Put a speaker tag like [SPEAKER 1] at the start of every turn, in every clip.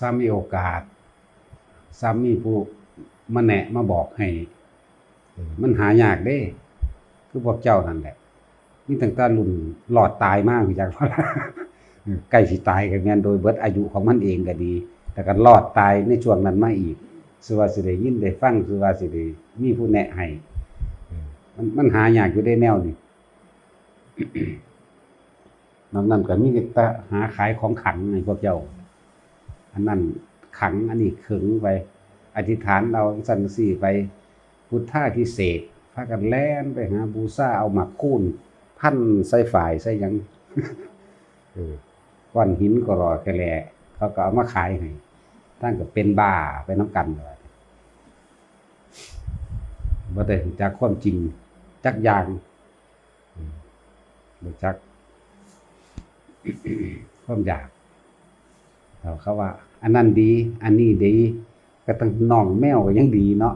[SPEAKER 1] ซ้ำมีโอกาส ซ้ำมีผู้มาแนะมาบอกให้เออมันหายากเด้ คือพวกเจ้านั่นแหละมีตั้งแต่รุ่นหลอดตายมากพี่จักว่าเออใกล้สิตายก็แม่นโดยเบิดอายุของมันเองก็ดี แต่ก็รอดตายในช่วงนั้นมาอีกสิว่าสิได้ยินได้ฟังสิว่าสิได้มีผู้แนะให้เออมันมันหายากอยู่ได้แนวนี้นอกนั้นก็มีแต่หาขายของขังให้พวกเจ้า อันนั้นขังอันนี้ขึงไปอธิษฐานเราสันสี่ไปพุทธาพิเศษกพากันแล่นไปหาบูซาเอาหมักคูนพันใส่ฝ่ายใส่ยังก้อนหินก็รอแค่แลเขาก็เอามาขายให้ท่านก็เป็นบ้าไปน้ำกันเลยบ่ได้รู้จากความจริงจักยางอืมบ่จักความอยาก เขาว่า อันนั้นดี อันนี้ดี ก็ตั้งน่องแมวก็ยังดีเนาะ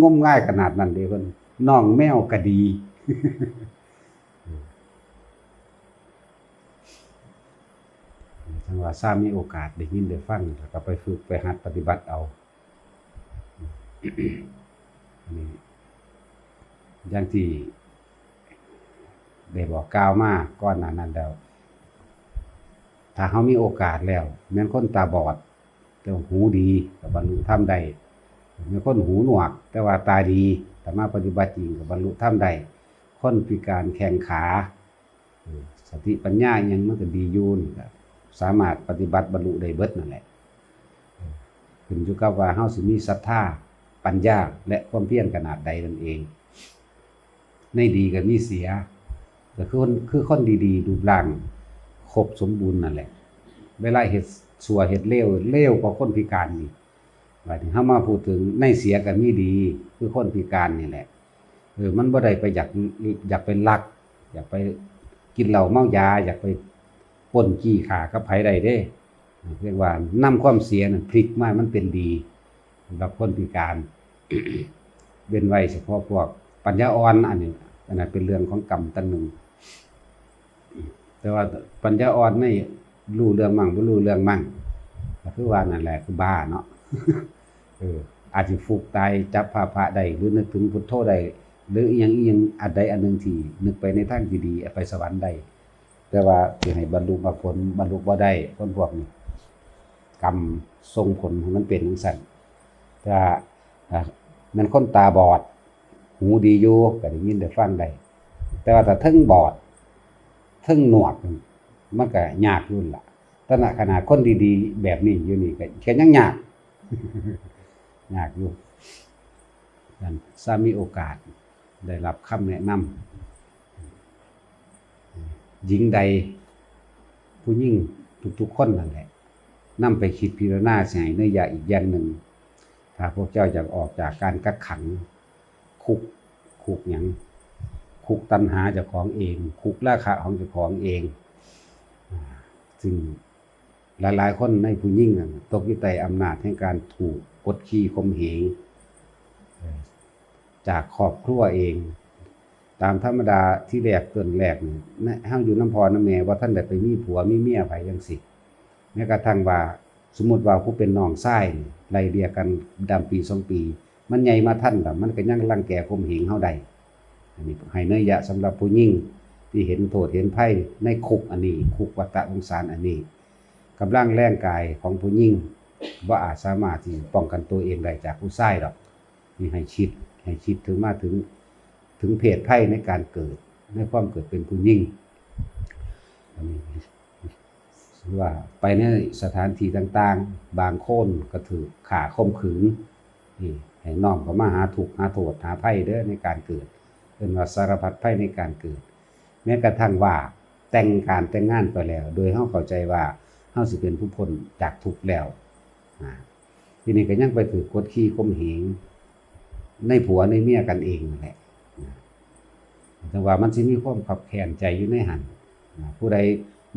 [SPEAKER 1] งมง่ายขนาดนั้นเด้เพิ่นน่องแมวก็ดีจังว่าทรามีโอกาสได้ยินได้ฟังแล้วก็ไปฝึกไปหัดปฏิบัติเอาอนนี้อย่างที่ได้บอกกล่าวมาก่อนหน้านั้นแล้ว ถ้าเขามีโอกาสแล้ว แม้นคนตาบอด แต่หูดีกับบรรลุธรรมได้แม้นคนหูหนวก แต่ว่าตาดีแต่มาปฏิบัติจริงกับบรรลุธรรมได้คนพิการแข้งขาสติปัญญาอิหยังมันก็ดียูนสามารถปฏิบัติบรรลุได้เบิดนั่นแหละขึ้นอยู่กับว่าเฮาสิมีศรัทธาปัญญาและความเพียรขนาดใดนั่นเอง ในดีกับมีเสียก็คือคนคือคนดีๆรูปร่าง ครบสมบูรณ์นั่นแหละ เวลาเฮ็ดสัวเฮ็ดเลวเลวกว่าคนพิการนี่หมายถึงถ้ามาพูดถึงในเสียกับมีดี คือคนพิการนี่แหละเออมันบ่ได้ไปอยากอยากไปลัก อยากไปกินเหล้าเมายา อยากไปปล้นจี้ขากับไผใดเด้เรียกว่านำความเสียน่ะพลิกมามันเป็นดีสำหรับคนพิการเว้นไว้เฉพาะพวกปัญญาอ่อนอันนี้อันนั้นเป็นเรื่องของกรรมตันหนึ่ง แต่ว่าปัญญาอ่อนไม่รู้เรื่องมั่งบ่รู้เรื่องมั่งคือว่านั่นแหละคือบ้าเนาะเอออาจสิฟุกตายจับพระพระใดหรือนึกถึงพุทโธใดหรืออียังอียังอันใดอันหนึ่งที่นึกไปในทางที่ดีไปสวรรค์ได้แต่ว่าสิให้บรรลุมรรคผลบรรลุบ่ได้คนพวกนี้กรรมส่งผลมันเป็นจังซั่นถ้ามันคนตาบอด หูดีอยู่ก็ได้ยินได้ฟังได้แต่ว่าถ้าเทิงบอด เทึ่งหนวกมันก็ยากรุ่นละแต่ณขนาดคนดีๆ แบบนี้อยู่นี่ก็แค่ยังยากยากอยู่นั่นถ้ามีโอกาส ได้รับคำแนะนำหญิงใด ผู้ยิ่งทุกๆคนนั่นแหละนำไปคิดพิจารณาใส่เนื้อยาอีกอย่างหนึ่ง ถ้าพวกเจ้าอยากออกจากการกักขัง คุกคุกหยัง คุกตัณหาเจ้าของเอง คุกราคะของเจ้าของเองซึ่งหลายๆคนในผู้ยิ่งตกอยู่ใต้อำนาจแห่งการถูกกดขี่ข่มเหงจากครอบครัวเอง ตามธรรมดาที่แรกเกินแรกนี่นะเฮาอยู่น้ำพอน้ำแม่ว่าท่านได้ไปมีผัวมีเมียไผจังสิแม้กระทั่งว่าสมมติว่าผู้เป็นน้องชายนี่ไล่เรียกกันดำปีสองปี มันใหญ่มาท่านล่ะมันก็ยังรังแกข่มเหงเฮาได้ อันนี้ให้เนยยะสำหรับผู้ยิ่งที่เห็นโทษเห็นภัยในคุกอันนี้ คุกวัฏสงสารอันนี้กำลังแรงกายของผู้ยิ่งว่าอาจสามารถที่ป้องกันตัวเองได้จากผู้ชายหรอกนี่ให้คิดให้คิดถึงมาถึงถึงเพศภัยในการเกิดในความเกิดเป็นผู้ยิ่งอันนี้ว่าไปในสถานที่ต่างๆ บางคนก็ถือขาข่มขืนนี่ให้น้อมเขามาหาถูกหาโทษหาภัยเด้อในการเกิด เป็นว่าสารพัดภัยในการเกิด แม้กระทั่งว่าแต่งการแต่งงานไปแล้ว โดยเฮาเข้าใจว่าเฮาสิเป็นผู้พ้นจากทุกข์แล้วทีนี้ก็ยังไปถือกดขี่ข่มเหงในผัวในเมียกันเองแหละแต่ว่ามันสิมีความขับแค้นใจอยู่ในหันผู้ใด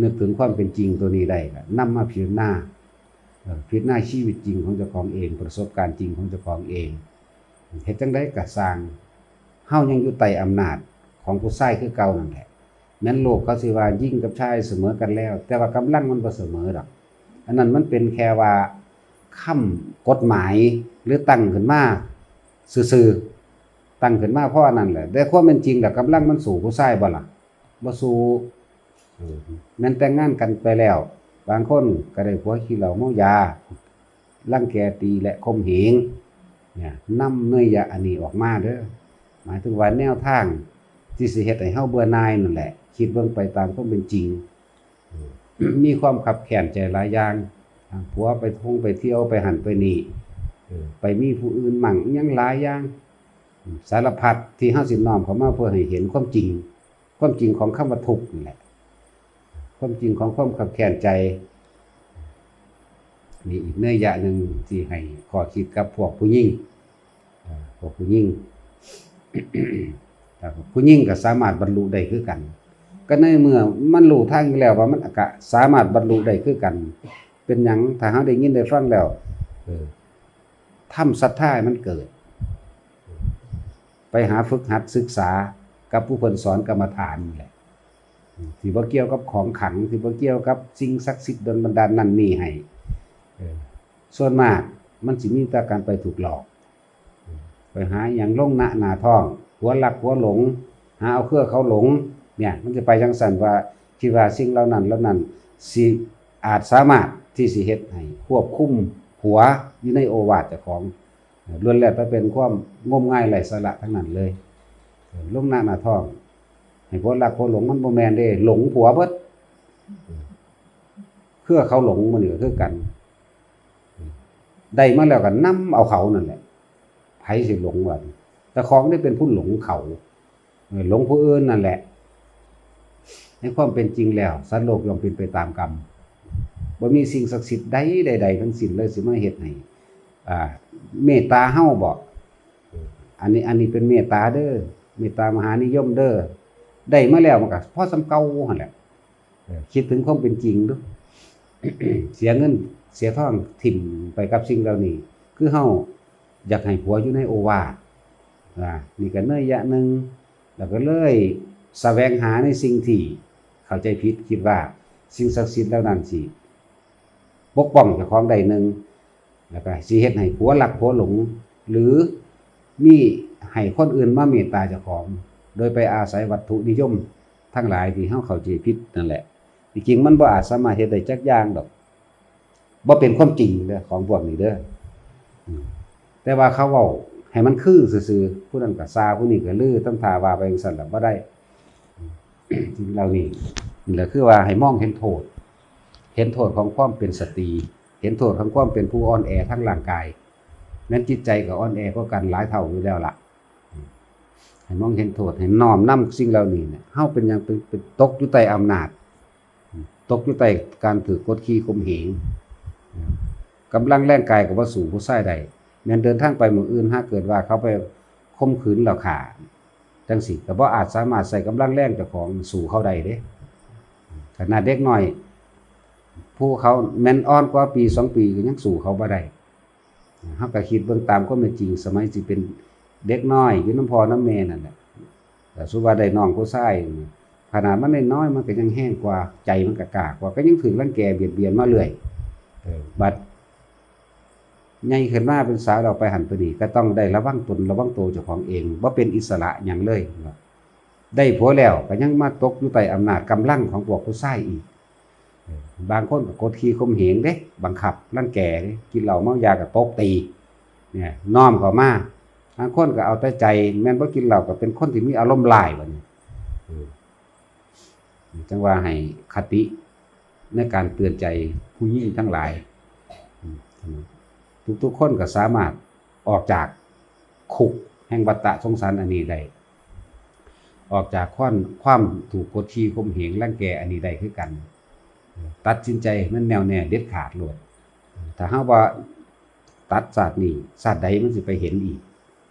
[SPEAKER 1] นึกถึงความเป็นจริงตัวนี้ได้ก็นำมาพิจารณาพิจารณาชีวิตจริงของเจ้าของเอง ประสบการณ์จริงของเจ้าของเองเฮ็ดจังไดก็สร้าง เฮายังอยู่ใต้อำนาจของผู้ชายคือเก่านั่นแหละแม้นโลกเขาสิว่ายิ่งกับชายเสมอกันแล้ว แต่ว่ากำลังมันบ่เสมอดอก อันนั้นมันเป็นแค่ว่าคำกฎหมายหรือตั้งขึ้นมาซื่อๆตั้งขึ้นมาเพราะอันนั้นแหละแต่ความเป็นจริงแล้วกำลังมันสู่ผู้ชายบ่ล่ะบ่สู่เออแม่นแต่งงานกันไปแล้ว บางคนก็ได้ผัวขี้เหล้าเมายารังแกตีและข่มเหงเนี่ยนำเนื้อยาอันนี้ออกมาเด้อ หมายถึงว่าแนวทาง ที่สิเฮ็ดให้เฮาเบื่อหน่ายนั่นแหละ คิดเบิ่งไปตามความเป็นจริง มีความขับแค้นใจหลายอย่างผัวไปท่องไปเที่ยวไปหันไปนี่ไปมีผู้อื่นมั่งยังหลายอย่าง สารพัดที่เฮาสิน้อมเขามาเพื่อให้เห็นความจริง ความจริงของคำว่าทุกนี่แหละ ความจริงของความขับแค้นใจมีอีกเนื้อยะหนึ่งที่ให้ขอคิดกับพวกผู้หญิงอ่าพวกผู้หญิง ผู้หญิงก็สามารถบรรลุได้คือกัน ก็ในเมื่อมันรู้ทางแล้วว่ามันก็สามารถบรรลุได้คือกัน เป็นหยังถ้าเฮาได้ยินได้ฟังแล้วทำศรัทธามันเกิด ไปหาฝึกหัดศึกษากับผู้เพิ่นสอนกรรมฐานนี่แหละที่บ่เกี่ยวกับของขังที่บ่เกี่ยวกับสิ่งศักดิ์สิทธิ์ดลบันดาลนั่นนี่ให้ส่วนมากมันสิมีแต่การไปถูกหลอก ไปหาอย่างลงหน้าหนาท้องหัวหลักหัวหลง หาเอาเครือเขาหลง เนี่ยมันจะไปจังสันว่าคิดว่าสิ่งเหล่านั้นเหล่านั้นสิอาจสามารถที่สิเฮ็ดให้ควบคุมหัวอยู่ในโอวาทเจ้าของล้วนแล้วแต่เป็นความงมง่ายไร้สาระทั้งนั้นเลยลงหน้าหนาท้องให้ผัวหลักผัวหลงมันบ่แมนเด้หลงผัวเบิดเครือเขาหลงมันนี่ก็คือกัน ได้มาแล้วก็นำเอาเขานั่นแหละ ไผสิหลงว่าแต่ของได้เป็นผู้หลงเขาหลงผู้อื่นนั่นแหละ ในความเป็นจริงแล้วสัตว์โลกย่อมเป็นไปตามกรรมบ่มีสิ่งศักดิ์สิทธิ์ใดใดๆทั้งสิ้นเลยสิมาเฮ็ดให้อ่าเมตตาเฮาบ่อันนี้อันนี้เป็นเมตตาเด้อเมตตามหานิยมเด้อได้มาแล้วมันก็พอสำเก่าหั่นแหละคิดถึงความเป็นจริงดูเสียเงินเสียทองถิ่มไปกับสิ่งเหล่านี้ คือเฮา อยากให้ผัวอยู่ในโอวาทนี่ก็เนื่อยยะหนึ่งแล้วก็เลยแสวงหาในสิ่งที่เข้าใจผิดคิดว่าสิ่งศักดิ์สิทธิ์แล้วนั้นสิปกป้องเจ้าของใดหนึ่งแล้วก็สิเฮ็ดให้ผัวหลักผัวหลง หรือมีให้คนอื่นมาเมตตาเจ้าของ โดยไปอาศัยวัตถุนิยม ทั้งหลายที่เฮาเข้าใจผิดนั่นแหละจริงๆมันบ่อาจสามารถเฮ็ดได้จักอย่างดอกบ่เป็นความจริงเด้อของพวกนี้เด้อ แต่ว่าเขาเว้าให้มันคือซื่อๆผู้นั้นก็ซาผู้นี้ก็ลือต้องทาว่าไปจังซั่นล่ะบ่ได้สิ่งเหล่านี้นี่แหละคือว่าให้มองเห็นโทษ เห็นโทษของความเป็นสตรี เห็นโทษของความเป็นผู้อ่อนแอทั้งร่างกาย นั้นจิตใจก็อ่อนแอกว่ากันหลายเท่าอยู่แล้วล่ะให้มองเห็นโทษให้น้อมนำสิ่งเหล่านี้เนี่ยเฮาเป็นยังเป็นเป็นตกอยู่ใต้อำนาจ ตกอยู่ใต้การถือกดขี่ข่มเหงกำลังแรงกายก็บ่สู่ผู้ชายใด แม่นเดินทางไปหมู่อื่นถ้าเกิดว่าเขาไปข่มขืนเราขาจังสิก็บ่อาจสามารถใส่กำลังแรงเจ้าของสู่เขาได้เด้ขนาดเด็กน้อย ผู้เขาแม่นอ่อนกว่าปีสองปีก็ยังสู่เขาบ่ได้เฮาก็คิดเบิ่งตามความเป็นจริงสมัยสิเป็นเด็กน้อยอยู่น้ำพอน้ำแม่นั่นแหละแต่สุว่าได้น้องผู้ชายขนาดมันน้อยมันก็ยังแห้งกว่าใจมันก็กล้ากว่าก็ยังถึงรังแกเบียดเบียนมาเรื่อยบัด ใหญ่ขึ้นมาเป็นสาวเราไปหันไปนี่ก็ต้องได้ระวังตนระวังตัวเจ้าของเองว่าเป็นอิสระอย่างเลยได้ผัวแล้วก็ยังมาตกอยู่ใต้อำนาจกำลังของพวกผู้ชายอีก บางคนก็กดขี่ข่มเหงเด้บังคับรังแกเด้กินเหล้าเมายาก็ตกตีเนี่ยน้อมเขามาบางคนก็เอาแต่ใจ แม่นบ่กินเหล้าก็เป็นคนที่มีอารมณ์ลายบัดนี้จังว่าให้คติในการเตือนใจผู้หญิงทั้งหลายอืม ทุกๆคนก็สามารถออกจากคุกแห่งวัฏฏะสงสารอันนี้ได้ออกจากความความถูกกดขี่ข่มเหงรังแกอันนี้ได้คือกัน ตัดสินใจมันแนวแน่เด็ดขาดโลดถ้าหากว่าตัดศาสตร์นี้ศาสตร์ใดมันสิไปเห็นอีก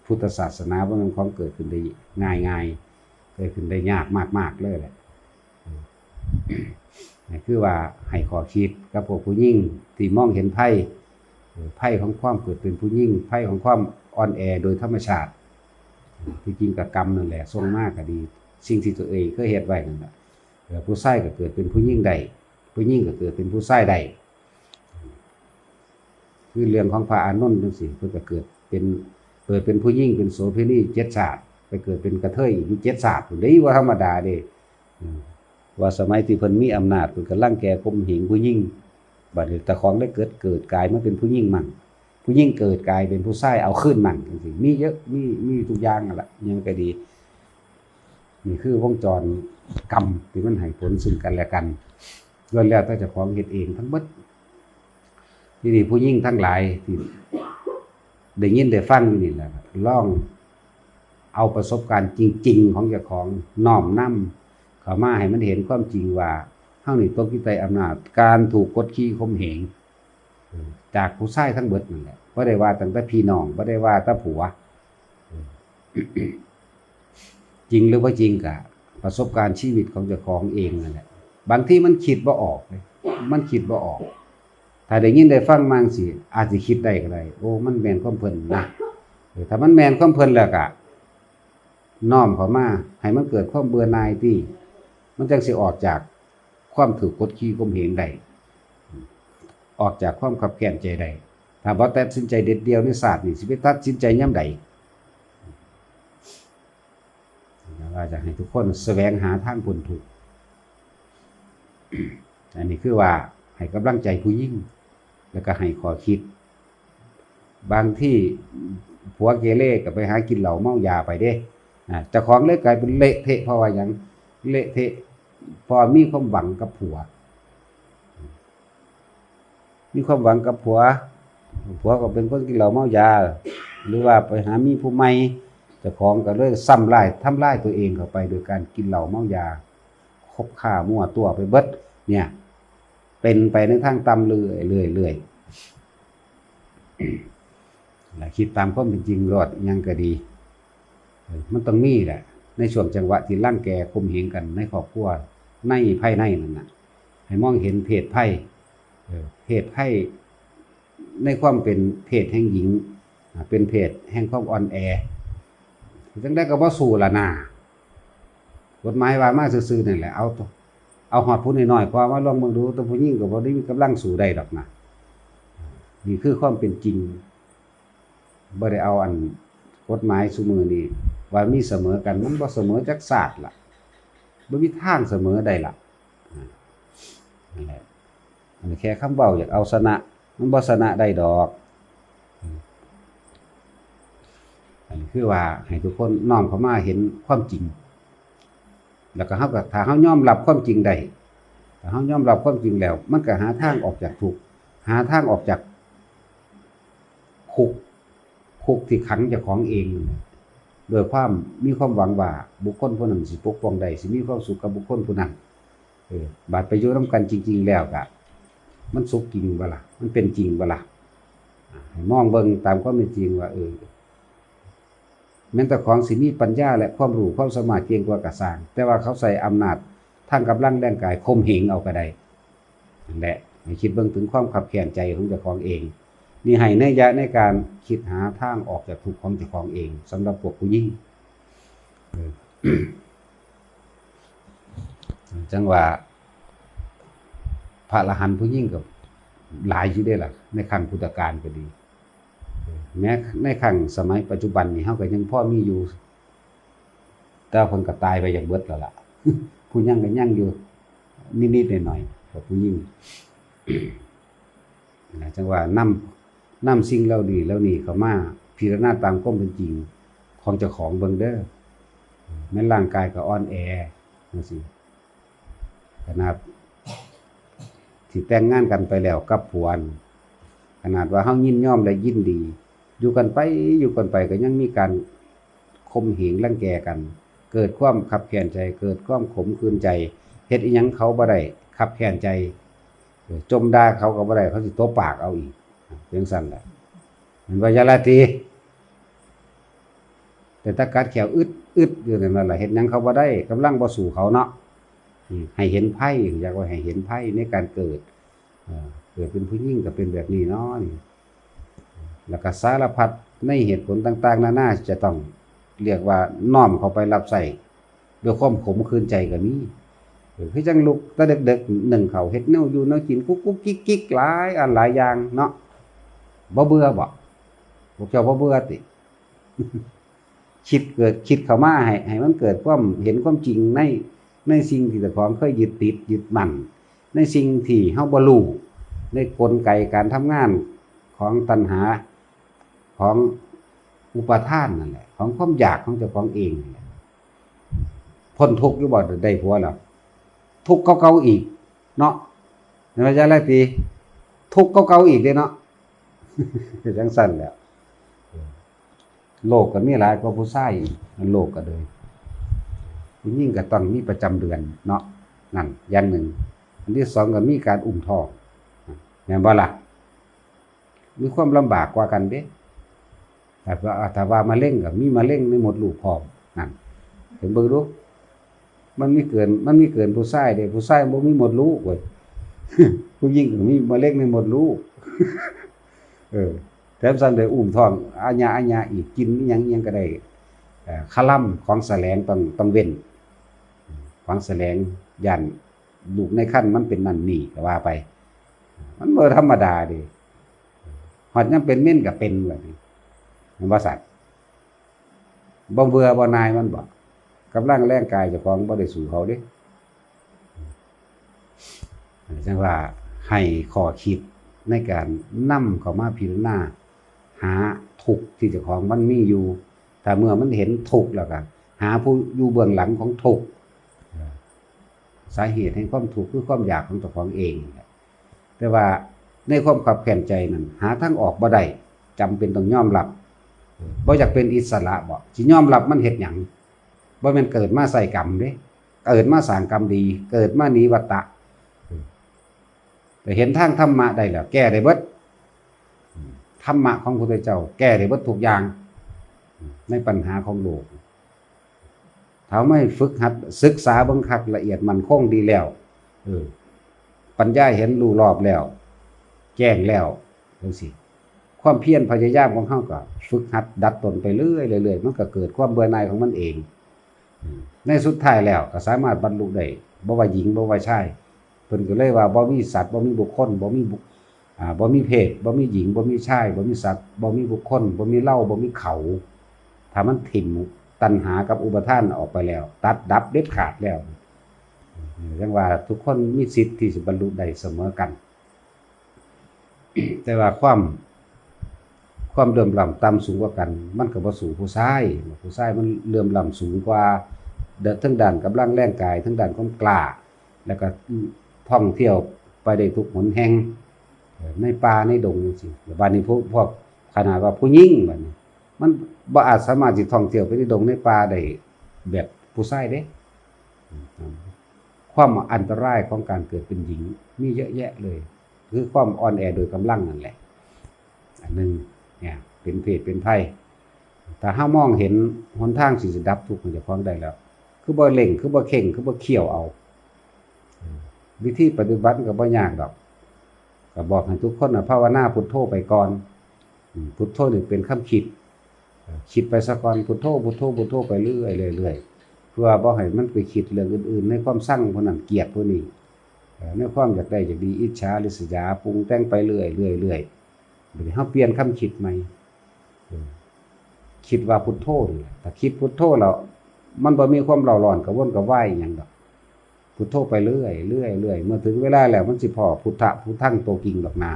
[SPEAKER 1] พุทธศาสนาว่ามันของเกิดขึ้นได้ง่ายง่ายๆเกิดขึ้นได้ยากมากๆเลยแหละคือว่าให้ขอคิดกับพวกผู้ยิ่งที่มองเห็นไพ่ ไพ่ของความเกิดเป็นผู้ยิ่งไพ่ของความอ่อนแอโดยธรรมชาติที่จริงกับกรรมนั่นแหละทรงมากก็ดี สิ่งที่ตัวเองเคยเหตุไว้นั่นแหละผู้ชายก็เกิดเป็นผู้ยิ่งใดผู้ยิ่งก็เกิดเป็นผู้ชายใดคือเรื่องของพระอานนท์จังซี่เพิ่นก็เกิดเป็นเกิดเป็นผู้หญิงเป็นโสเภณีเจ็ดศาสตร์ไปเกิดเป็นกระเทยอยู่เจ็ดศาสตร์พุ่นเด้ว่าธรรมดาเด้ว่าสมัยที่เพิ่นมีอำนาจเพิ่นก็รังแกข่มเหงผู้หญิง บัดนี้ตะของได้เกิดเกิดกายมาเป็นผู้หญิงมั่งผู้หญิงเกิดกายเป็นผู้ชายเอาขึ้นมั่งจังซี่มีเยอะมีมีทุกอย่างนั่นล่ะยังก็ดี นี่คือวงจรกรรมที่มันให้ผลซึ่งกันและกันล้วนแล้วแต่จ้าของเฮ็ดเองทั้งเบิดที่นี่ผู้ยิ่งทั้งหลายที่ได้ยินได้ฟังอยู่นี่แหละครับลองเอาประสบการณ์จริง ๆ ของเจ้าของน้อมนำเข้ามาให้มันเห็นความจริงว่า เฮานี่ตกอยู่ใต้อำนาจ การถูกกดขี่ข่มเหงจากผู้ชายทั้งเบิดนั่นแหละบ่ได้ว่าตั้งแต่พี่น้องบ่ได้ว่าแต่ผัว จริงหรือว่าจริงกะ ประสบการณ์ชีวิตของเจ้าของเองนั่นแหละบางที่มันคิดบ่ออกเลยมันคิดบ่ออก ถ้าได้ยินได้ฟังมาจั่งสิอาจสิคิดได้ก็ได้โอ้ มันแมนความเพลินนะถ้ามันแมนความเพลินแล้วก็น้อมเขามาให้มันเกิดความเบื่อหน่ายที่ มันจังสิออกจาก ความถูกกดขี่ข่มเหงได้ออกจากความขับแค้นใจได้ถ้าบ่ตัดสินใจเด็ดเดียวในศาสตร์นี่สิไปตัดสินใจยามใดว่าจะให้ทุกคนแสวงหาทางพ้นทุกอันนี้คือว่าให้กำลังใจผู้ยิ่ง แล้วก็ให้ขอคิด บางที่ผัวเกเรก็ไปหากินเหล้าเมายาไปเด้อ่าเจ้าของเลยกลายเป็นเละเทะเพราะว่ายังเละเทะ พอมีความหวังกับผัว มีความหวังกับผัว ผัวก็เป็นคนกินเหล้าเมายา หรือว่าไปหามีผู้ใหม่จ้าของก็เลยซ้ำลายทำลายตัวเองเข้าไป โดยการกินเหล้าเมายาคบค้ามั่วตัวไปเบิด เนี่ย เป็นไปในทางต่ำเรื่อยเรื่อยเรื่อยและคิดตามความเป็นจริงรอดยังก็ดี มันต้องมีแหละ ในช่วงจังหวะที่ร่างแก่คมเหงกันในครอบครัวในไพ่ในนั่นนะให้มองเห็นเพศไพ่เพศไพ่ในความเป็นเพศแห่งหญิง เป็นเพศแห่งความอ่อนแอจังได้ก็บ่สู้ละนากฎหมายว่ามาซื่อๆนั่แหละเอาเอาฮอดผู้น้อยๆพอมาลองเบิ่งดูตัวผู้หญิงก็บ่ได้มีกำลังสู้ได้ดอกนะนี่คือความเป็นจริงบ่ได้เอาอันกฎหมายซุมือนี่ ว่ามีเสมอกันมันบ่เสมอจักศาสตร์ล่ะบ่มีทางเสมอได้ล่ะนั่นแหละอันนี้แค่คำเว้าอยากเอาชนะ มันบ่ชนะได้ดอกอันนี้คือว่าให้ทุกคนน้อมเข้ามาเห็นความจริง แล้วก็เฮาก็ถ้าเฮายอมรับความจริงได้ถ้าเฮายอมรับความจริงแล้ว มันก็หาทางออกจากทุกข์หาทางออกจากคุกคุกที่ขังเจ้าของเองนั่นแหละ โดยความมีความหวังว่าบุคคลผู้นั้นสิปกป้องได้สิมีความสุขกับบุคคลผู้นั้นเออบาดไปอยู่นํกันจริง ๆ แล้วก็มันสุขจริงบ่ล่ะมันเป็นจริงบ่ล่ะอ่ามองเบิ่งตามความเป็นจริงว่าเออแม้แต่ของสิมีปัญญาและความรู้ความสมารถเก่งกว่ากระสางแต่ว่าเขาใส่อำนาจทางกำลังแรงกายข่มเหงเอาก็ได้นั่นแหละให้คิดเบิ่งถึงความขับแค้นใจของเจ้าของเอง นี่ให้ในยยะในการคิดหาทางออกจากทุกข์ของเจ้าของเองสำหรับพวกผู้ยิ่งจังว่าพระอรหันต์ผู้ยิ่งกับหลายอยู่ได้ล่ะในครั้งพุทธกาลก็ดี แม้ในครั้งสมัยปัจจุบันนี่เฮาก็ยังพ่อมีอยู่ แต่ว่าเพิ่นก็ตายไปอย่างเบิดแล้วล่ะผู้ยังก็ยังอยู่ นิดๆหน่อยๆกับผู้ยิ่งนะจังว่านำ นำสิ่งเหล่านี้แล้วนี่เข้ามาพิจารณาตามความเป็นจริง ของเจ้าของเบิ่งเด้อแม้ร่างกายก็อ่อนแอจังซี่ขนาดที่แต่งงานกันไปแล้วกับผัวนขนาดว่าเฮายินยอมและยินดี อยู่กันไปอยู่กันไปก็ยังมีการคมเหงรังแกกัน เกิดความขับแค้นใจ เกิดความขมขื่นใจเฮ็ดอีหยังเขาบ่ได้ขับแค้นใจจมด่าเขาก็บ่ได้เขาสิตบปากเอาอีก ยงสั้นแหละมันว่ายาลาตีแต่ถ้ากัดแขวอึดอึดอยู่นั่นแหละเฮ็ดหยังเขาบ่ได้กำลังบ่สู่เขาเนาะอืมให้เห็นไพ่อยากว่าให้เห็นไพ่ในการเกิดเกิดเป็นผู้หญิงก็เป็นแบบนี้เนาะนี่แล้วก็สารพัดในเหตุผลต่าง ๆนานาจะต้องเรียกว่าน้อมเขาไปรับใส่ด้วยความขมขื่นใจก็มีคือจังลุกแตะเด็กๆหนึ่งเขาเฮ็ดแนวอยู่แนวกินกุ๊กกุ๊กกิ๊กกิ๊กหลายอันหลายอย่างเนาะ บ่เบื่อบ่พวกเจ้าบ่เบื่อติ คิดเกิดคิดเข้ามาให้ให้มันเกิดความเห็นความจริงในในสิ่งที่เจ้าของเคยยึดติดยึดมั่นในสิ่งที่เฮาบ่รู้ในกลไกการทำงานของตัณหาของอุปทานนั่นแหละ ของความอยากของเจ้าของเองพ้นทุกข์อยู่บ่ได้ผัวแล้วทุกข์เก่าๆอีก เนาะในระยะแรกปีทุกข์เก่าๆอีกเด้เนาะ จังสั่นแหล้วโลกก็มีหลายกว่าผู้ชายมันโลกก็เลยผู้หญิงก็ต้องมีประจำเดือนเนาะนั่นอย่างหนึ่ง อันที่สองก็มีการอุ้มท้องแม่นบ่ล่ะมีความลำบากกว่ากันเด้แต่ว่าถ้าว่ามะเร็งก็มีมะเร็งในหมดลูกพร้อมนั่นเห็นเบิ่งดูมันมีเกิน มันมีเกินผู้ชายเด้ผู้ชายบ่มีหมดลูกเว้ยผู้หญิงก็มีมะเร็งในหมดลูก เออแถมสั่นได้อุ้มท้องอาญาอาญาอีกกินยังยังก็ได้เอ่อคลัมของแสลงต้องต้องเว้นของแสลงยันลูกในขั้นมันเป็นนั่นนี่ก็ว่าไป มันบ่ธรรมดาดิฮอดยังเป็นเม่นก็เป็นแบบนี้มันบ่สัตว์บ่เบื่อบ่นายมันบ่กำลังแรงกายจ้าของบ่ได้สู่เขาด้จังว่าให้ข้อคิด ในการนำเข้ามาพิจารณาหาทุกที่เจ้าของมันมีอยู่แต่เมื่อมันเห็นทุกแล้วก็หาผู้อยู่เบื้องหลังของทุกสาเหตุแห่งความทุกข์คือความอยากของเจ้าของเอง แต่ว่าในความขับแค้นใจนั้นหาทางออกบ่ได้จำเป็นต้องยอมรับบ่อยากเป็นอิสระบ่สิยอมรับมันเฮ็ดหยังบ่แม่นเกิดมาใส่กรรมเด้ เกิดมาสร้างกรรมดี เกิดมาหนีวัฏฏะ แต่เห็นทางธรรมะได้แล้วแก้ได้เบิดธรรมะของพระพุทธเจ้า แก้ได้เบิดทุกอย่าง ในปัญหาของโลกถ้าไม่ฝึกหัดศึกษาบังคักละเอียดมันคงดีแล้วเออปัญญาเห็นรู้รอบแล้ว แจ้งแล้วจังซี่ความเพียรพยายามของเฮาก็ฝึกหัดดัดตนไปเรื่อยๆเรื่อยมันก็เกิดความเบื่อหน่ายของมันเอง ในสุดท้ายแล้วก็สามารถบรรลุได้บ่ว่าหญิงบ่ว่าชาย พิ่นก็เลยว่าบ่มีสัตว์บ่มีบุคคลบ่มีบุคอ่าบ่มีเพศบ่มีหญิงบ่มีชายบ่มีสัตว์บ่มีบุคคลบ่มีเหล้าบ่มีเขาถ้ามันถิ่มตัณหากับอุปทานออกไปแล้ว ตัดดับเด็ดขาดแล้วจังว่าทุกคนมีสิทธิ์ที่จะบรรลุได้เสมอกัน แต่ว่าความ ความเลื่อมล้ำต่ำสูงกว่ากัน มันก็บ่สูงผู้ชายผู้ชายมันเลื่อมล้ำสูงกว่าเดทั้งด้านกำลังแรงกายทั้งด้านความกล้าแล้วก็ ท่องเที่ยวไปได้ทุกหนแห่งในป่าในดงจังซี่แล้วบัดนี้พวกพวกขนาดว่าผู้หญิงบัดนี้ มันบ่อาจสามารถสิท่องเที่ยวไปในดงในป่าได้แบบผู้ชายเด้ ความอันตรายของการเกิดเป็นหญิง มีเยอะแยะเลย คือความอ่อนแอโดยกำลังนั่นแหละ อันหนึ่งเนี่ยเป็นเพศเป็นภัยถ้าเฮามองเห็นหนทางสิจะดับทุกข์ของเจ้าของได้แล้ว คือบ่เล่งคือบ่เข่งคือบ่เขี่ยวเอา วิธีปฏิบัติก็บ่ยากดอกก็บอกให้ทุกคนนะภาวนาพุทโธไปก่อน พุทโธนี่เป็นคำคิด คิดไปสักก่อนพุทโธพุทโธพุทโธไปเรื่อยๆเรื่อยเพื่อบ่ให้มันไปคิดเรื่องอื่นๆ ในความสั่งพวกนั้นเกียดพวกนี้เอ่อในความอยากได้อยากดีอิจฉาริษยาปรุงแต่งไปเรื่อยๆเรื่อยๆบัดนี้เฮาเปลี่ยนคำคิดใหม่คิดว่าพุทโธนี่แหละถ้าคิดพุทโธแล้วมันบ่มีความเร่าร้อนกระวนกระวายอหยังดอก พุทโธไปเรื่อยเรื่อยเรื่อยเมื่อถึงเวลาแล้วมันสิพอพุทธะพุทธังโตกิงดอกนา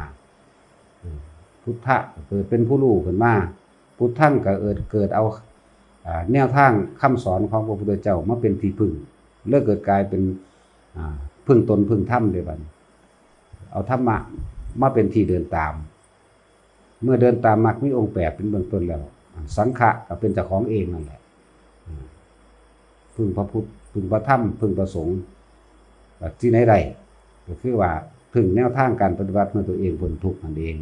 [SPEAKER 1] พุทธะเกิดเป็นผู้รู้ขึ้นมาพุทธังก็เกิดเกิดเอาแนวทางคำสอนของพระพุทธเจ้ามาเป็นที่พึ่งเลิกเกิดกลายเป็นพึ่งตนพึ่งธรรมเลยบัดนี้เอาธรรมะมาเป็นที่เดินตาม เมื่อเดินตามมรรคมีองค์แปดเป็นเบื้องต้นแล้ว สังฆะก็เป็นเจ้าของเองนั่นแหละพึ่งพระพุทธพึ่งพระธรรมพึ่งพระสงฆ์ ที่ไหนใดก็คือว่าพึ่งแนวทางการปฏิบัติเมื่อตัวเองพ้นทุกข์นั่นเอง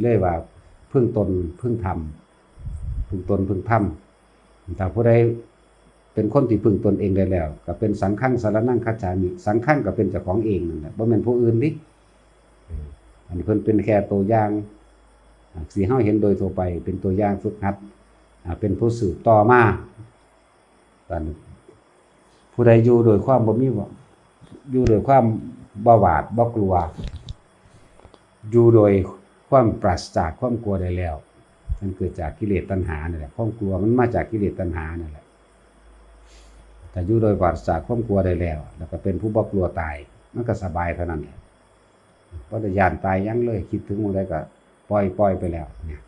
[SPEAKER 1] เลยว่าพึ่งตนพึ่งธรรมพึ่งตนพึ่งธรรมถ้าผู้ใดเป็นคนที่พึ่งตนเองได้แล้ว ก็เป็นสังฆังสารนั่งคัจามิสังฆังก็เป็นเจ้าของเองนั่นแหละบ่แม่นผู้อื่นดิเอออันนี้เพิ่นเป็นแค่ตัวอย่างสีเฮาเห็นโดยทั่วไป เป็นตัวอย่างฝึกหัดเป็นผู้สืบต่อมาตอนผู้ใดอยู่โดยความบ่มีบ อยู่โดยความบ่หวาดบ่กลัว อยู่โดยความปราศจากความกลัวได้แล้ว มันเกิดจากกิเลสตัณหาเนี่ยแหละความกลัวมันมาจากกิเลสตัณหาเนี่ยแหละแต่อยู่โดยปราศจากความกลัวได้แล้ว แล้วก็เป็นผู้บ่กลัวตาย มันก็สบายเท่านั้นแหละเพราะแต่ยานตายยั้งเลย คิดถึงอะไรก็ปล่อยปล่อยไปแล้ว เนี่ย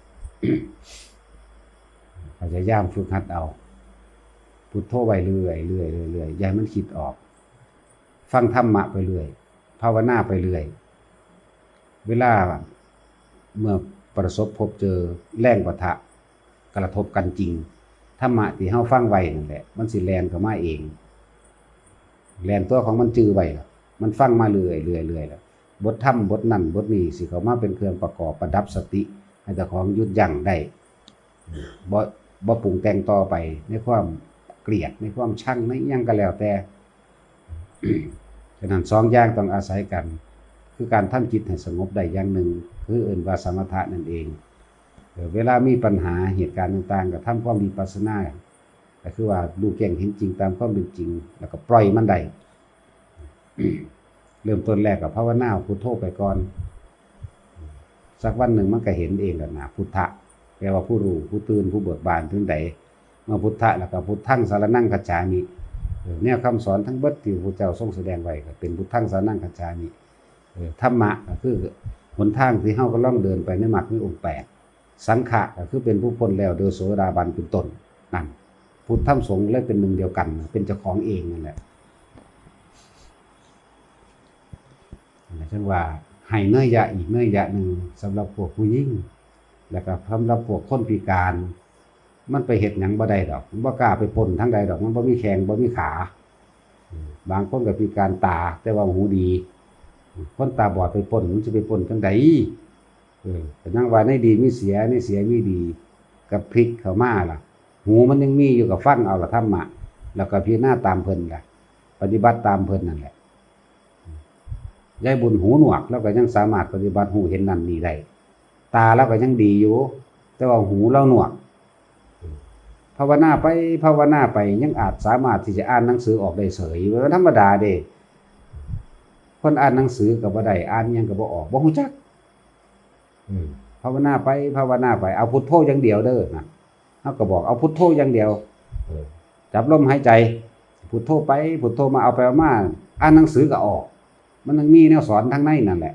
[SPEAKER 1] พยายามฝึกหัดเอาพุทโธไปเรื่อยเรื่อยเรื่อยเรื่อยอย่าให้มันคิดออก ฟังธรรมะไปเรื่อย ภาวนาไปเรื่อย เวลาเมื่อประสบพบเจอแรงปะทะกระทบกันจริงธรรมะที่เฮาฟังไว้นั่นแหละ มันสิแลนเข้ามาเอง แลนตัวของมันจือไว้ล่ะมันฟังมาเรื่อยเรื่อยเรื่อยแล้วบทธรรมบทนั่นบทนี้สิเขามาเป็นเครื่องประกอบประดับสติให้เจ้าของหยุดยั้งได้บ่บ่ปรุงแต่งต่อไปในความเกลียดในความชั่งในยังก็แล้วแต่ ฉะนั้นสองอย่างต้องอาศัยกัน คือการทำจิตให้สงบได้อย่างหนึ่ง คือเอื่นว่าสมถะนั่นเองเอเวลามีปัญหาเหตุการณ์ต่างๆก็ทำความมีปัสนาก็คือว่าดูแก่งเห็นจริงตามความเป็นจริง แล้วก็ปล่อยมันได้เริ่มต้นแรกกับภาวนาพุทโธไปก่อน สักวันหนึ่งมันก็เห็นเองแล้วนะพุทธะแปลว่าผู้รู้ผู้ตื่นผู้เบิกบานถึงใดเมื่อพุทธะแล้วก็พุทธังสารนั่งขจามิ แนวคำสอนทั้งเบิดที่พระเจ้าทรงแสดงไว้ก็เป็นพุทธังสารนั่งขจามิเออธรรมะก็คือหนทางที่เฮาก็ล่องเดินไปในหมรรคมีองค์แปดสังขะก็คือเป็นผู้พ้นแล้วโดยโสดาบันเป็นต้นนั่นพุทธธรรมสงฆ์เลยเป็นหนึ่งเดียวกัน เป็นเจ้าของเองนั่นแหละฉันว่าให้เนื้อยะอีกเนื้อยะหนึ่งสำหรับพวกผู้หญิงแล้วก็สำหรับพวกคนพิการ มันไปเห็ดหยังบ่ได้ดอกบ่กล้าไปปนทั้งใดดอก มันบ่มีแขงบ่มีขา บางคนก็พิการตา แต่ว่าหูดี คนตาบอดไปปนมันจะไปปนจังใดเออแต่นั่งว่าในดีมีเสียในเสียมีดี กับพริกเข้ามาล่ะ หูมันยังมีอยู่กับฟังเอาละธรรมะแล้วก็พิจารณาตามเพิ่นล่ะ ปฏิบัติตามเพิ่นนั่นแหละยายบุญหูหนวก แล้วก็ยังสามารถปฏิบัติหูเห็นนั่นนี่ได้ตาแล้วก็ยังดีอยู่ แต่ว่าหูเราหนวกาวนาไปภาวนาไปยังอาจสามารถที่จะอ่านหนังสือออกได้เสยมันธรรมดาเด้คนอ่านหนังสือกับบ่ได้อ่านยังกับบ่ออกบ่ฮู้จักภาวนาไปภาวนาไปเอาพุทโธอย่างเดียวเด้อนะเฮาก็บอกเอาพุทโธอย่างเดียวจับลมหายใจ พุทโธไป พุทโธมาเอาไปเอามาอ่านหนังสือก็ออก มันยังมีแนวสอนทั้งในนั่นแหละ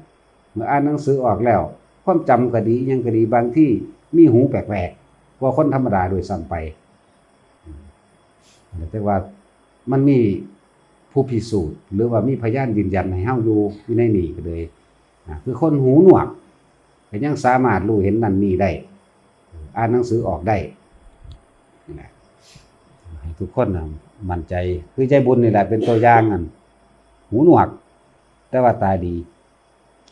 [SPEAKER 1] เมื่ออ่านหนังสือออกแล้ว ความจำก็ดียังก็ดีบางที่มีหูแปลกๆกว่าคนธรรมดาโดยซ้ำไป แต่ว่ามันมีผู้พิสูจน์ หรือว่ามีพยานยืนยันให้เฮาอยู่อยู่ในนี่ก็เลยคือคนหูหนวกก็ยังสามารถรู้เห็นนั่นนี่ได้ อ่านหนังสือออกได้ให้ทุกคนนะมั่นใจคือใจบุญนี่แหละเป็นตัวอย่างนั่นหูหนวก แต่ว่าตาดี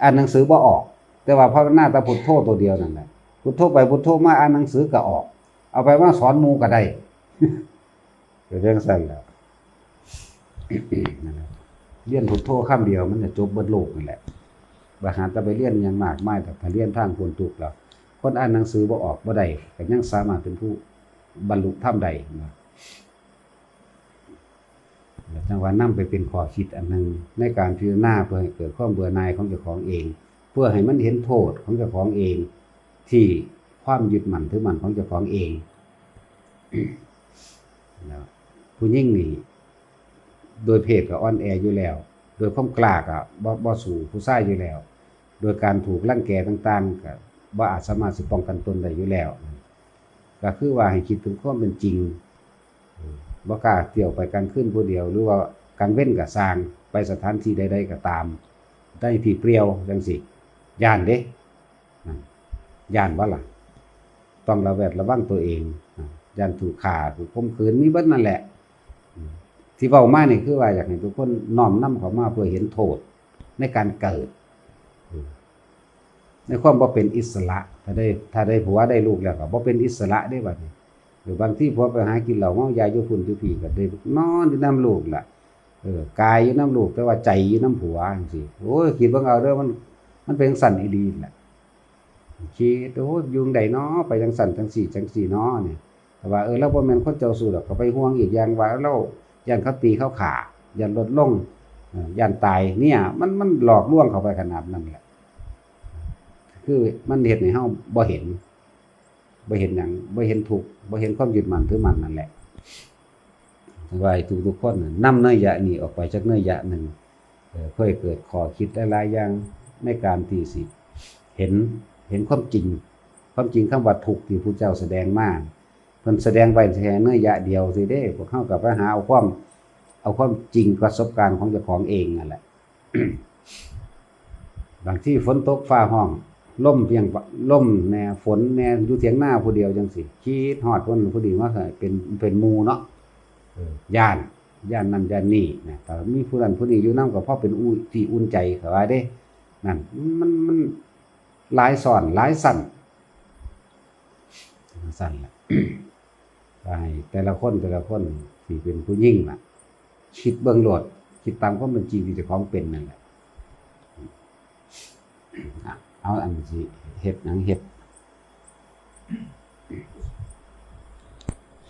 [SPEAKER 1] อ่านหนังสือบ่ออก แต่ว่าภาวนาต่พุทโธตัวเดียวนั่นแหละพุทโธไปพุทโธมาอ่านหนังสือก็ออก เอาไปว่าสอนมูก็ได้ เป็เรื่องสั้นแล้วนั่นแหละเรียนพุทโธข้ามเดียว มันจะจบเบิดโลกนี่แหละบาหารจะไปเรียนยังมากไม่แต่ถ้าเรียนทางควรตุกแล้วคนอ่านหนังสือบ่ออกบ่ได้ก็ยังสามารถเป็นผู้บรรลุธรรมใดนะจังหวะนั่งไปเป็นข้อคิดอันหนึ่งในการพิจารณาเพื่อให้เกิดความเบื่อหน่ายของเจ้าของเอง เพื่อให้มันเห็นโทษของเจ้าของเอง ที่ความยึดมั่นถือมั่นของเจ้าของเองนะ ผู้ยิ่งนี่โดยเพศกับอ่อนแออยู่แล้ว โดยความกล้ากับบ่บ่สู่ผู้ชายอยู่แล้ว โดยการถูกรังแกต่างๆกับบ่อาจสามารถสิป้องกันตนได้อยู่แล้ว ก็คือว่าให้คิดถึงความเป็นจริงบ่กล้าเที่ยวไปกลางคืนผู้เดียว หรือว่ากลางเว้นก็สร้างไปสถานที่ใดๆก็ตามได้ที่เปรี้ยวจังสิย่านเด้ยันย่านว่าล่ะต้องระแวดระวังตัวเองย่านถูกฆ่าถูกข่มขืนมีเบิดนั่นแหละ ที่เว้ามานี่คือว่าอยากให้ทุกคนน้อมนำเข้ามาเพื่อเห็นโทษในการเกิด ในความบ่เป็นอิสระ ถ้าได้ถ้าได้ผัวได้ลูกแล้วก็บ่เป็นอิสระได้บัดนี้หรือบางที่พอไปหากินเหล้าเมายาอยู่พุ่นอยู่พี่ก็ได้นอนอยู่น้ำลูกล่ะเออกายอยู่น้ำลูกแต่ว่าใจอยู่น้ำผัวจังซี่โอ้ยคิดเบิ่งเอาเด้อมัน มันเป็นสั่นอีดีแหละคิดโอ้ยยุงใดน้อไปจังสั่นจังสี่จังสี่น้อเนี่ยแต่ว่าเออเราบ่แม่นคนเจ้าสู้ดอกก็ไปห่วงอีกอย่างว่าเรา ย่านเขาตีเขาขาย่านลดลงอย่านตายเนี่ย มันมันหลอกล่วงเขาไปขนาดนั้นแหละคือมันเฮ็ดให้เฮาบ่เห็นบ่เห็นหยังบ่เห็นทุกบ่เห็นความยึดมั่นถือมั่นนั่นแหละว่าให้ทุกคนน่ะนำเนยยะนี้ออกไปจากเนยยะหนึ่งเพื่อเกิดข้อคิดหลายๆอย่างในการที่สิ เห็นเห็นความจริง ความจริงคำว่าทุกที่พระเจ้าแสดงมาเพิ่นแสดงไว้แค่เนื้อยะเดียวสิเด้พวกเฮากับไปหาเอาความเอาความจริงประสบการณ์ของเจ้าของเองนั่นแหละบางที่ฝนตกฟ้าห้องล่มเพียงล่มแน่ฝนแน่อยู่เถียงหน้าผู้เดียวจังสิคิดฮอดคนผู้ดีว่าเป็นเป็นมูเนาะย่านย่านนั้นย่านนี้นะแต่มีผู้นั้นผู้นี้อยู่นำก็เพราะเป็นอู้ที่อุ่นใจเขาว่าเด้ นั่น มันมันหลายสอนหลายสั่นสั่นแหละ ไปแต่ละคนแต่ละคนที่เป็นผู้ยิ่งน่ะ คิดเบื้องโลด คิดตามความเป็นจริงที่จะของเป็นนั่นแหละเอาอันสิเห็ดหนังเห็ด